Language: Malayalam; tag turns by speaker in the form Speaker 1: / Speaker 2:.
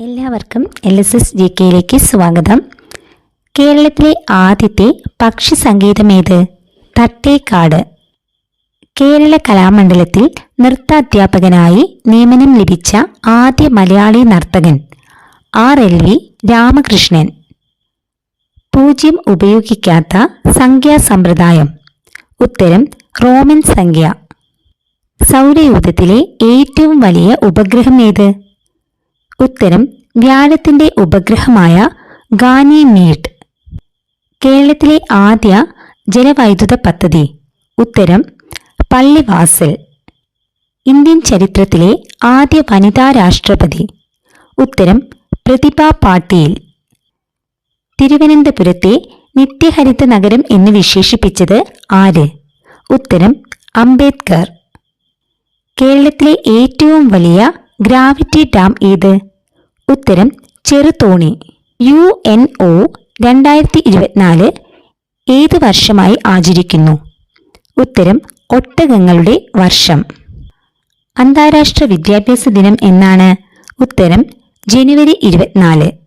Speaker 1: എല്ലാവർക്കും എൽ എസ് എസ് ജി കെയിലേക്ക് സ്വാഗതം. കേരളത്തിലെ ആദ്യത്തെ പക്ഷി സംഗീതമേത് തട്ടേക്കാട്. കേരള കലാമണ്ഡലത്തിൽ നൃത്താധ്യാപകനായി നിയമനം ലഭിച്ച ആദ്യ മലയാളി നർത്തകൻ ആർ എൽ വി രാമകൃഷ്ണൻ. പൂജ്യം ഉപയോഗിക്കാത്ത സംഖ്യാ സമ്പ്രദായം. ഉത്തരം റോമൻ സംഖ്യ. സൗരയൂഥത്തിലെ ഏറ്റവും വലിയ ഉപഗ്രഹം ഏത്? ഉത്തരം വ്യാഴത്തിന്റെ ഉപഗ്രഹമായ ഗാനിമീഡ് കേരളത്തിലെ ആദ്യ ജലവൈദ്യുത പദ്ധതി. ഉത്തരം പള്ളിവാസൽ. ഇന്ത്യൻ ചരിത്രത്തിലെ ആദ്യ വനിതാ രാഷ്ട്രപതി. ഉത്തരം പ്രതിഭ പാട്ടീൽ. തിരുവനന്തപുരത്തെ നിത്യഹരിത നഗരം എന്ന് വിശേഷിപ്പിച്ചത് ആര്? ഉത്തരം അംബേദ്കർ. കേരളത്തിലെ ഏറ്റവും വലിയ ഗ്രാവിറ്റി ഡാം ഏത്? ഉത്തരം ചെറുതോണി. യു എൻ ഒ രണ്ടായിരത്തി ഇരുപത്തിനാല് ഏത് വർഷമായി ആചരിക്കുന്നു? ഉത്തരം ഒട്ടകങ്ങളുടെ വർഷം. അന്താരാഷ്ട്ര വിദ്യാഭ്യാസ ദിനം എന്നാണ്. ഉത്തരം ജനുവരി ഇരുപത്തിനാല്.